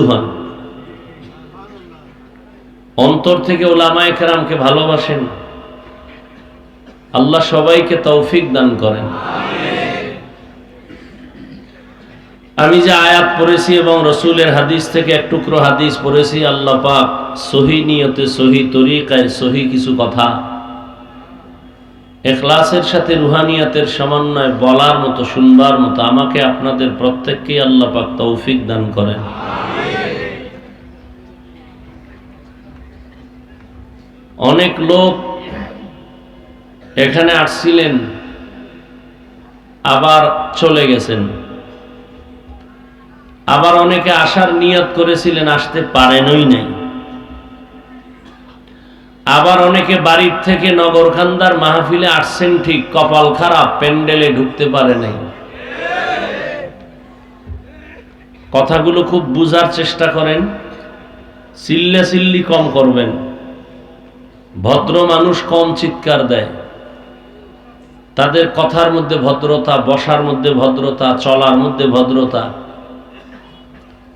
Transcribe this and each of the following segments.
বন্ধু হন। অন্তর থেকে ওলামায় কেরামকে ভালোবাসেন। আল্লাহ সবাইকে তৌফিক দান করেন। আমি যে আয়াত পড়েছি এবং রসুলের হাদিস থেকে এক টুকরো হাদিস পড়েছি, আল্লাহ পাক সহি নিয়তে, সহি তরিকায়, সহি কিছু কথা এখলাসের সাথে, রুহানিয়াতের সমন্বয় বলার মতো, শুনবার মতো আমাকে আপনাদের প্রত্যেককেই আল্লাহ পাক তৌফিক দান করেন। অনেক লোক এখানে আসছিলেন, আবার চলে গেছেন। আবার অনেকে আসার নিয়ত করেছিলেন, আসতে পারেনই নাই। আবার অনেকে বাড়ির থেকে নগরখান্দার মাহফিলে আসছেন ঠিক, কপাল খারাপ, প্যান্ডেলে ঢুকতে পারে নাই। কথাগুলো খুব বুঝার চেষ্টা করেন চিল্লে চিল্লি কম করবেন। ভদ্র মানুষ কম চিৎকার দেয়। তাদের কথার মধ্যে ভদ্রতা, বসার মধ্যে ভদ্রতা, চলার মধ্যে ভদ্রতা।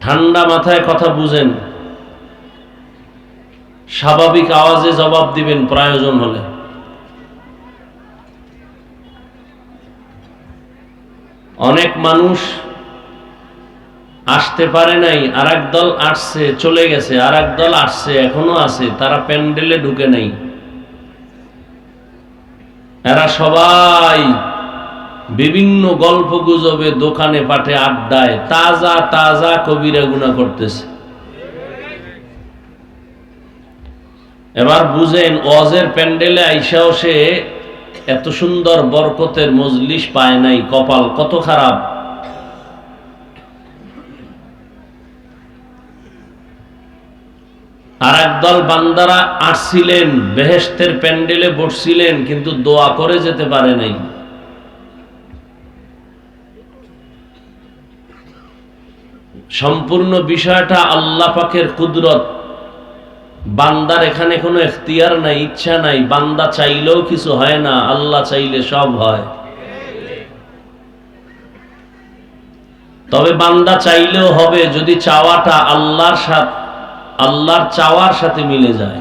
ঠান্ডা মাথায় কথা বুঝেন। স্বাভাবিক আওয়াজে জবাব দিবেন প্রয়োজন হলে। অনেক মানুষ আসতে পারে নাই আর দল আসছে, চলে গেছে আর দল আসছে, এখনও আছে, তারা প্যান্ডেলে ঢুকে নাই। এরা সবাই বিভিন্ন গল্প গুজবে, দোকানে পাঠে আড্ডায়, তাজা তাজা কবিরা গুণা করতেছে। এবার বুঝেন অজের প্যান্ডেলে আইসাও সে এত সুন্দর বরকতের মজলিস পায় নাই, কপাল কত খারাপ। আর একদল বান্দারা আসছিলেন বেহেস্তের প্যান্ডেলে বসছিলেন, কিন্তু দোয়া করে যেতে পারে নাই। সম্পূর্ণ বিষয়টা আল্লাহ পাকের কুদরত। বান্দার এখানে কোনো এখতিয়ার নাই, ইচ্ছা নাই, বান্দা চাইলেও কিছু হয় না, আল্লাহ চাইলে সব হয়। তবে বান্দা চাইলেও হবে, যদি চাওয়াটা আল্লাহর সাথে আল্লাহর চাওয়ার সাথে মিলে যায়।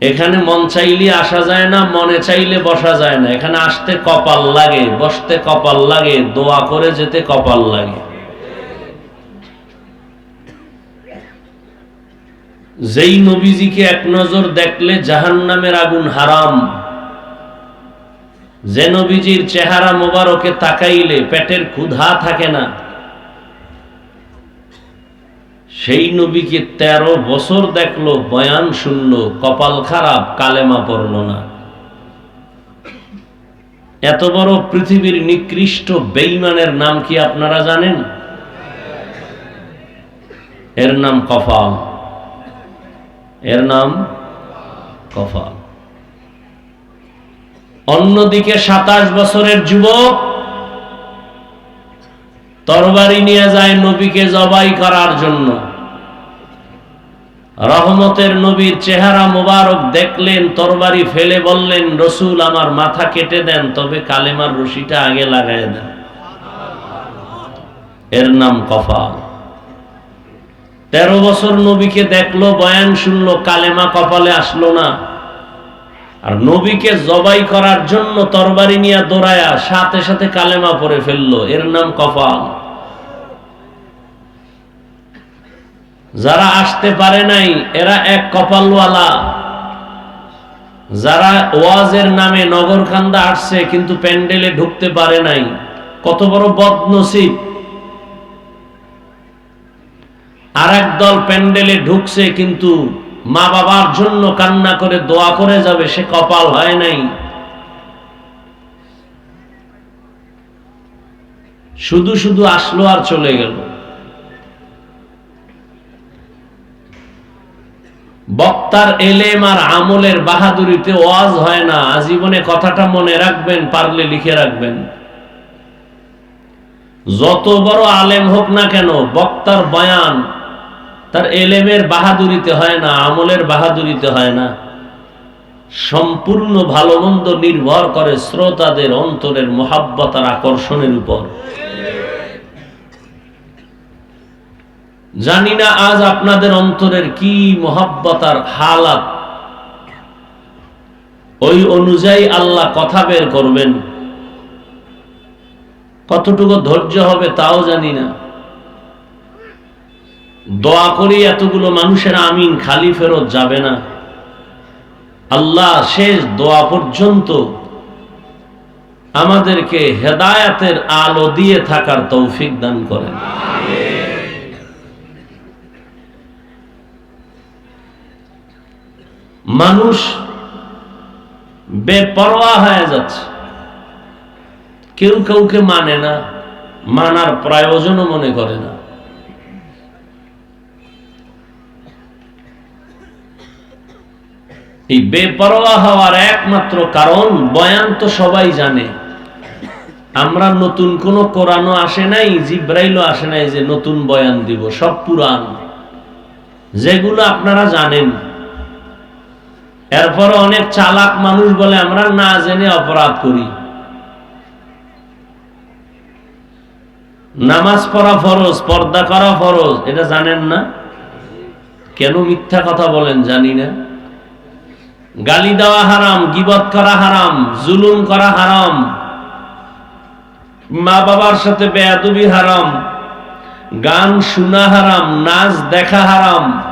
এখানে মন চাইলে আসা যায় না, মনে চাইলে বসা যায় না। এখানে আসতে কপাল লাগে, বসতে কপাল লাগে, দোয়া করে যেতে কপাল লাগে। যেই নবীজিকে এক নজর দেখলে জাহান নামের আগুন হারাম। যে নবীজির চেহারা মোবারকে তাকাইলে পেটের ক্ষুধা থাকে না। সেই নবীকে তেরো বছর দেখল, বয়ান শুনলো, কপাল খারাপ, কালেমা পড়ল না। এত বড় পৃথিবীর নিকৃষ্ট বেইমানের নাম কি আপনারা জানেন? এর নাম কফাল। এর নাম কফাল। অন্যদিকে সাতাশ বছরের যুবক তরবারি নিয়ে যায় নবীকে জবাই করার জন্য। রহমতের নবীর চেহারা মোবারক দেখলেন, তরবারি ফেলে বললেন, রসুল, আমার মাথা কেটে দেন, তবে কালেমার রশিটা আগে লাগাই দেন। এর নাম কফাল তেরো বছর নবীকে দেখল, বয়ান শুনলো, কালেমা কপালে আসলো না। আর নবীকে জবাই করার জন্য তরবারি নিয়ে দৌড়ায়া সাথে সাথে কালেমা পরে ফেলল। এর নাম কপাল। যারা আসতে পারে নাই, এরা এক কপালওয়ালা। যারা ওয়াজের নামে নগরকান্দা আসছে, কিন্তু প্যান্ডেলে ঢুকতে পারে নাই। কত বড় বদনসিব। আর দল প্যান্ডেলে ঢুকছে, কিন্তু মা বাবার জন্য কান্না করে দোয়া করে যাবে, সে কপাল হয় নাই। শুধু শুধু আসলো আর চলে গেল। বক্তার এলেম আর আমলের বাহাদুরিতে ওয়াজ হয় না, আজীবনে কথাটা মনে রাখবেন, পারলে লিখে রাখবেন। যত বড় আলেম হোক না কেন, বক্তার বয়ান তার এলেমের বাহাদুরিতে হয় না, আমলের বাহাদুরিতে হয় না। সম্পূর্ণ ভালো মন্দ নির্ভর করে শ্রোতাদের অন্তরের মহাব্বত আর আকর্ষণের উপর। জানি না আজ আপনাদের অন্তরের কি মহাব্বতার হালাত। ওই অনুযায়ী আল্লাহ কথা বের করবেন। কতটুকু ধৈর্য হবে তাও জানি না। দোয়া করি, এতগুলো মানুষের আমিন খালি ফেরত যাবে না। আল্লাহ শেষ দোয়া পর্যন্ত আমাদেরকে হেদায়াতের আলো দিয়ে থাকার তৌফিক দান করেন। মানুষ বেপরোয়া হয়ে যাচ্ছে। কেউ কাউকে মানে না, মানার প্রয়োজনও মনে করে না। এই বেপরোয়া হওয়ার একমাত্র কারণ বয়ান তো সবাই জানে। আমরা নতুন কোন কোরআনও আসে নাই, জিব্রাইলও আসে নাই যে নতুন বয়ান দিব, সব পুরান। যেগুলো আপনারা জানেন। এরপর অনেক চালাক মানুষ বলে, আমরা না জেনে অপরাধ করি। নামাজ পড়া ফরজ, পর্দা করা ফরজ, এটা জানেন না? কেন মিথ্যা কথা বলেন? জানি না। গালি দেওয়া হারাম, গিবত করা হারাম, জুলুম করা হারাম। মা বাবার সাথে বেয়াদবি হারাম, গান শোনা হারাম, নাচ দেখা হারাম,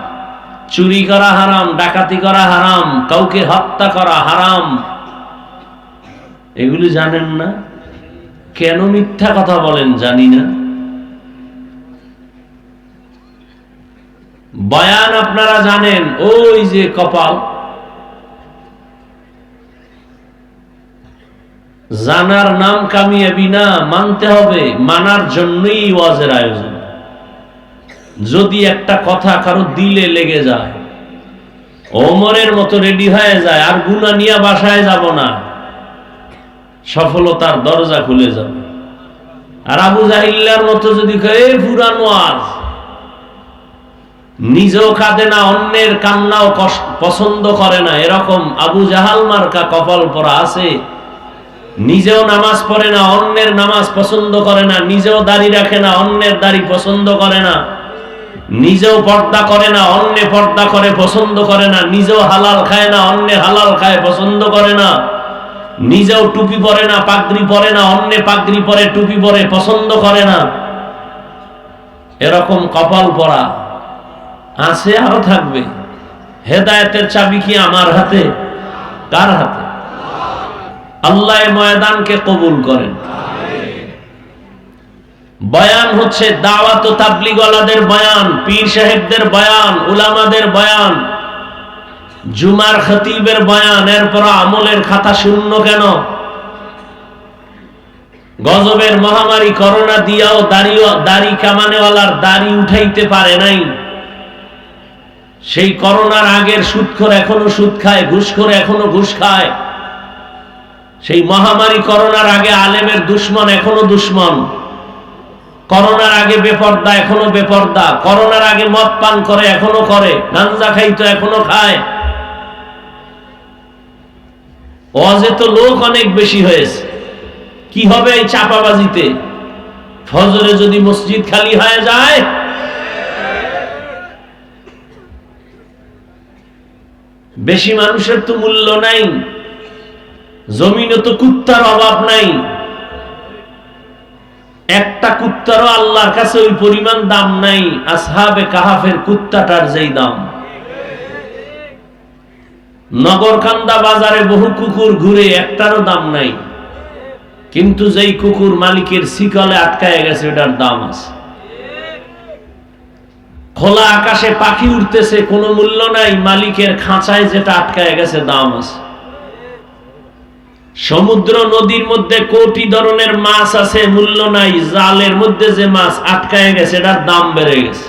চুরি করা হারাম, ডাকাতি করা হারাম, কাউকে হত্যা করা হারাম। এগুলি জানেন না? কেন মিথ্যা কথা বলেন জানি না। বয়ান আপনারা জানেন, ওই যে কপাল। জানার নাম কামিয়াবি না মানতে হবে, মানার জন্যই ওয়াজের আয়োজন। যদি একটা কথা কারও দিলে লেগে যায়, ওমরের মতো রেডি হয়ে যায়, আর গুনা নিয়ে বাসায় যাব না, সফলতার দরজা খুলে যাবে। আর আবু জাহিল্লার মতো যদি পুরান ওয়াজ, নিজেও কাঁদে না, অন্যের কান্নাও পছন্দ করে না। এরকম আবু জাহাল মার্কা কপাল পরা আছে। নিজেও নামাজ পড়ে না, অন্যের নামাজ পছন্দ করে না, নিজেও দাড়ি রাখে না, অন্যের দাড়ি পছন্দ করে না। নিজেও পর্দা করে না, অন্য পর্দা করে পছন্দ করে না। নিজেও হালাল খায় না, অন্য হালাল খায় পছন্দ করে না। নিজেও টুপি পরে না, পাগড়ি পরে না, অন্য পাগড়ি পরে, টুপি পরে পছন্দ করে না। এরকম কপাল পরা আছে আরও থাকবে। হেদায়েতের চাবি কি আমার হাতে? কার হাতে? আল্লাহ ময়দানকে কবুল করেন। বয়ান হচ্ছে দাওয়াত ও তাবলিগওয়ালাদের বয়ান, পীর সাহেবদের বয়ান, উলামাদের বয়ান, জুমার খতিবের বয়ান, এরপর আমলের খাতা শূন্য কেন? গজবের মহামারী, করোনা দিয়াও দাড়িও, দাড়ি কামানেওয়ালার দাড়ি উঠাইতে পারে নাই। সেই করোনার আগের সুদখোর এখনও সুদ খায় ঘুষখোর এখনও ঘুষ খায়। সেই মহামারী করোনার আগে আলেমের দুশ্মন এখনও দুশ্মন। করোনার আগে বেপর্দা এখনও বেপর্দা। করোনার আগে মদ পান করে এখনও করে, গাঞ্জা খাইতো এখনও খায়। অজে তো লোক অনেক বেশি হয়েছে। কি হবে এই চাপাবাজিতে? ফজরে যদি মসজিদ খালি হয়ে যায়, বেশি মানুষের তো মূল্য নাই। জমিনে তো কুত্তার অভাব নাই। একটা কুত্তারও আল্লাহর কাছে ওই পরিমাণ দাম নাই। আসহাবে কাহাফের কুত্তাটার যেই দাম। নগরকান্দা বাজারে বহু কুকুর ঘুরে একটারও দাম নাই। কিন্তু যেই কুকুর মালিকের শিকলে আটকায় গেছে, ওটার দাম আছে। খোলা আকাশে পাখি উঠতেছে কোনো মূল্য নাই। মালিকের খাঁচায় যেটা আটকায় গেছে, দাম আছে। সমুদ্র নদীর মধ্যে কোটি ধরনের মাছ আছে, মূল্য নাই, জালের মধ্যে যে মাছ আটকায় গেছে, এটার দাম বেড়ে গেছে।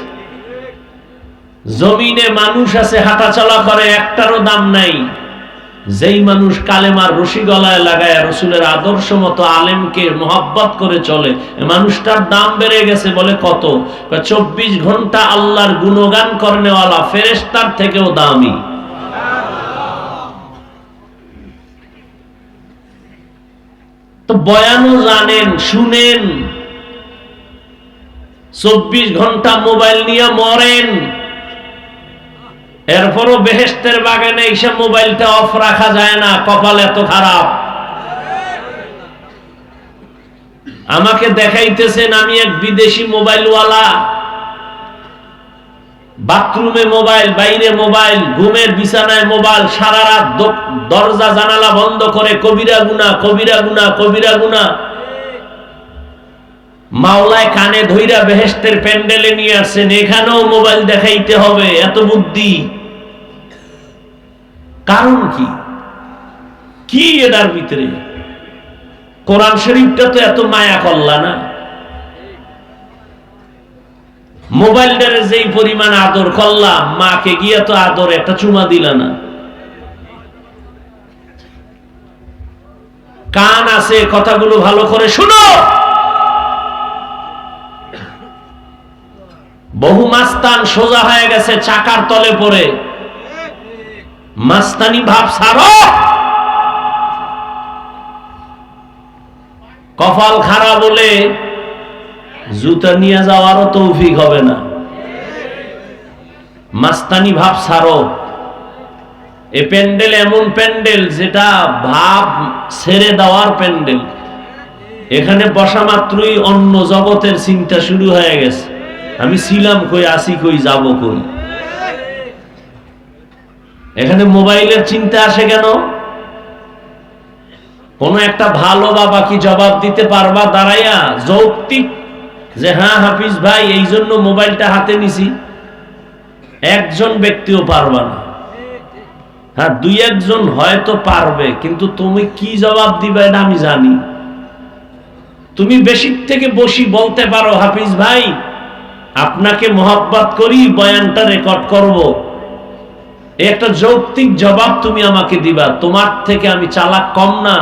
জমিনে মানুষ আছে হাঁটা চলা করে, একটারও দাম নাই। যেই মানুষ কালেমার রশি গলায় লাগায়, রসুলের আদর্শ মতো, আলেমকে মোহাব্বত করে চলে মানুষটার দাম বেড়ে গেছে বলে কত? চব্বিশ ঘণ্টা আল্লাহর গুণগান করনেওয়ালা ফেরেস্তার থেকেও দামি। তো বয়ানও জানেন, শুনেন। চব্বিশ ঘণ্টা মোবাইল নিয়ে মরেন। এরপরও বেহেস্তের বাগানে এইসব মোবাইলটা অফ রাখা যায় না, কপাল এত খারাপ। আমাকে দেখাইতেছেন, আমি এক বিদেশি মোবাইলওয়ালা। বাথরুমে মোবাইল, বাইরে মোবাইল, ঘুমের বিছানায় মোবাইল, সারা রাত দরজা, জানালা বন্ধ করে কবিরা গুনা কবিরা গুনা কবিরা গুনা মাওলায় কানে ধইরা বেহেস্তের প্যান্ডেলে নিয়ে আসছেন, এখানেও মোবাইল দেখাইতে হবে, এত বুদ্ধি। কারণ কি? কি এটার ভিতরে? কোরআন শরীফটা তো এত মায়া করলা না? মোবাইলটারে যেই পরিমাণ আদর করলাম, মাকে গিয়ে তো আদর একটা চুমা দিলা না। কান আছে, কথাগুলো ভালো করে শুনো। বহু মাস্তান সোজা হয়ে গেছে, চাকার তলে পড়ে। মাস্তানি ভাব, সারো। কপাল খারাপ বলে জুতা নিয়ে যাওয়ারও তৌফিক হবে না। মাস্তানি ভাব সারো এ প্যান্ডেল এমন প্যান্ডেল যেটা ভাব ছেড়ে দেওয়ার প্যান্ডেল। এখানে বসা মাত্রই অন্য জগতের চিন্তা শুরু হয়ে গেছে। আমি ছিলাম কই, আসি কই, যাব কই? এখানে মোবাইলের চিন্তা আসে কেন? কোন একটা ভালো বাবা কি জবাব দিতে পারবা? দাঁড়াইয়া যৌক্তিক যে হ্যাঁ হাফিজ ভাই এই জন্য মোবাইলটা হাতে নিছি। একজন ব্যক্তিও পারবা না। হ্যাঁ দুই একজন হয়তো পারবে, কিন্তু তুমি কি জবাব দিবে এটা আমি জানি। তুমি বেশি থেকে বসি বলতে পারো, হাফিজ ভাই, আপনাকে মোহাব্বত করি, বয়ানটা রেকর্ড করব। একটা যৌক্তিক জবাব তুমি আমাকে দিবা। তোমার থেকে আমি চালাক কম না।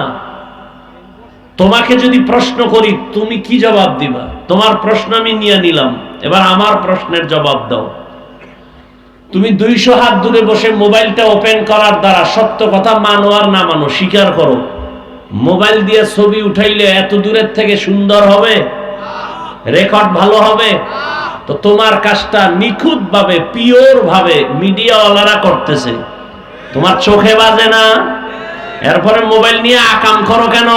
তোমাকে যদি প্রশ্ন করি, তুমি কি জবাব দিবা? তোমার প্রশ্ন আমি নিয়ে নিলাম। এবার আমার প্রশ্নের জবাব দাও। তুমি দুইশো হাত দূরে বসে মোবাইলটা ওপেন করার দ্বারা সত্য কথা মানো আর না মানো, স্বীকার করো। মোবাইল দিয়ে ছবি উঠাইলে এত দূরের থেকে সুন্দর হবে? রেকর্ড ভালো হবে? তো তোমার কাজটা নিখুঁত ভাবে পিওর ভাবে মিডিয়াওয়ালারা করতেছে। তোমার চোখে বাজে না? এরপরে মোবাইল নিয়ে আকাম করো কেন?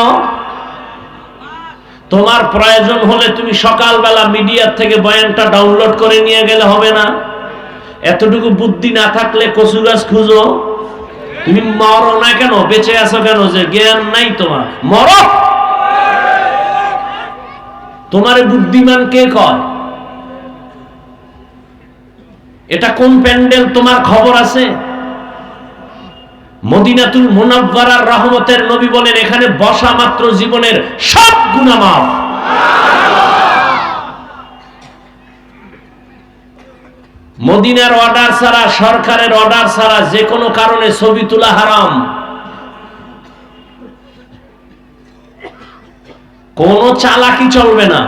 তোমার প্রয়োজন হলে তুমি সকালবেলা মিডিয়ার থেকে বয়ানটা ডাউনলোড করে নিয়ে গেলে হবে না। এতটুকু বুদ্ধি না থাকলে কচু গাছ খুঁজো। তুমি মরো না কেন? বেঁচে আছো কেন? যে জ্ঞান নাই তোমার। মরো! তোমার বুদ্ধিমান কে কয়? এটা কোন প্যান্ডেল? তোমার খবর আছে? মদিনাতুল মুনাব্বারার রহমতের নবী বলেন, এখানে বসা মাত্র জীবনের সব মাফ মদিনার অর্ডার ছাড়া, সরকারের অর্ডার ছাড়া যে কোনো কারণে ছবি তোলা হারাম। কোনো চালাকি চলবে না।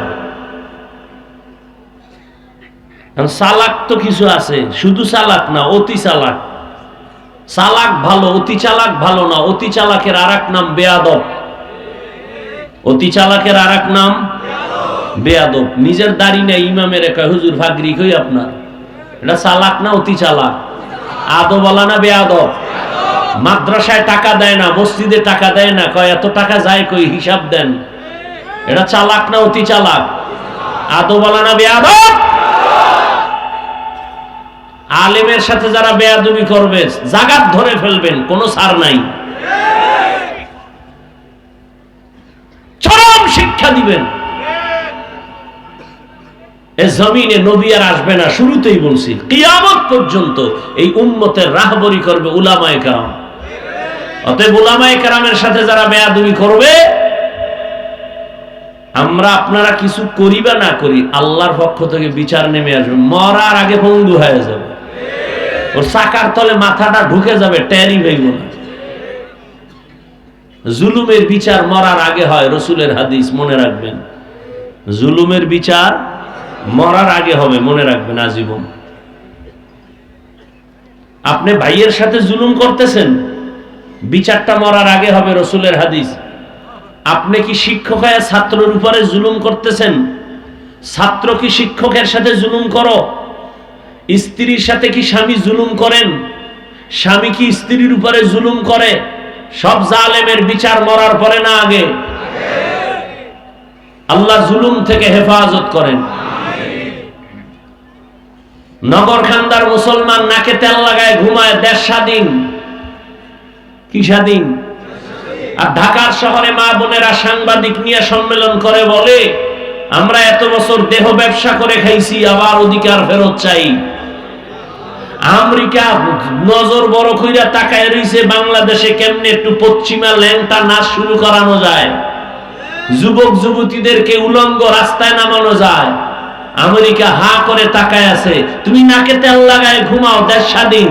চালাক তো কিছু আছে, শুধু চালাক না, অতি চালাক। চালাক ভালো, অতি চালাক ভালো না, অতি চালাকের আর নাম বেয়াদব। অতি চালাকের আর নাম বেয়াদব। নিজের দাড়ি নেই ইমামের একা হুজুর ফাগরি কই আপনার? এটা চালাক না অতি চালাক? আদবলা না বেয়াদব? মাদ্রাসায় টাকা দেয় না, মসজিদে টাকা দেয় না, কয় এত টাকা যায় কই, হিসাব দেন। এটা চালাক না অতি চালাক? আদবলা না বেয়াদব? আলেমের সাথে যারা বেয়াদবি করবে, জাগাত ধরে ফেলবেন, কোনো সার নাই। চরম শিক্ষা দিবেন। জমিনে নবী আর আসবে না, শুরুতেই বলছি, কিয়ামত পর্যন্ত এই উম্মতের রাহবরি করবে উলামায়ে কেরাম। অতএব উলামায়ে কেরামের সাথে যারা বেয়াদবি করবে, আমরা আপনারা কিছু করি বা না করি, আল্লাহর পক্ষ থেকে বিচার নেমে আসবে, মরার আগে পঙ্গু হয়ে যাবে। ওর চাকার তলে মাথাটা ঢুকে যাবে ট্যারি হইব না। জুলুমের বিচার মরার আগে হয়, রসুলের হাদিস, মনে রাখবেন। জুলুমের বিচার মরার আগে হবে, মনে রাখবেন আজীবন। আপনি ভাইয়ের সাথে জুলুম করতেছেন, বিচারটা মরার আগে হবে রসুলের হাদিস। আপনি কি শিক্ষক হয়ে ছাত্রের উপরে জুলুম করতেছেন? ছাত্র কি শিক্ষকের সাথে জুলুম করো? স্ত্রীর সাথে কি স্বামী জুলুম করেন? স্বামী কি স্ত্রীর উপরে জুলুম করে? সব জালেমের বিচার মরার পরে না আগে? আল্লাহ জুলুম থেকে হেফাজত করেন। নগরখান্দার মুসলমান নাকে তেল লাগায় ঘুমায় দেশ স্বাধীন। কি স্বাধীন? আর ঢাকার শহরে মা বোনেরা সাংবাদিক নিয়ে সম্মেলন করে বলে, আমরা এত বছর দেহ ব্যবসা করে খাইছি, আবার অধিকার ফেরত চাই। আমেরিকা নজর বড় কইরা তাকায় রইছে, বাংলাদেশে কেমনে একটু পশ্চিমা ল্যাংটা নাচ শুরু করানো যায়? যুবক যুবতীদেরকে উলঙ্গ রাস্তায় নামানো যায়। আমেরিকা হা করে তাকায় আছে, তুমি নাকে তেল লাগায় ঘুমাও, দেশ স্বাধীন।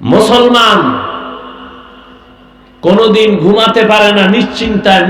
মুসলমান কোনদিন ঘুমাতে পারে না, নিশ্চিন্তায়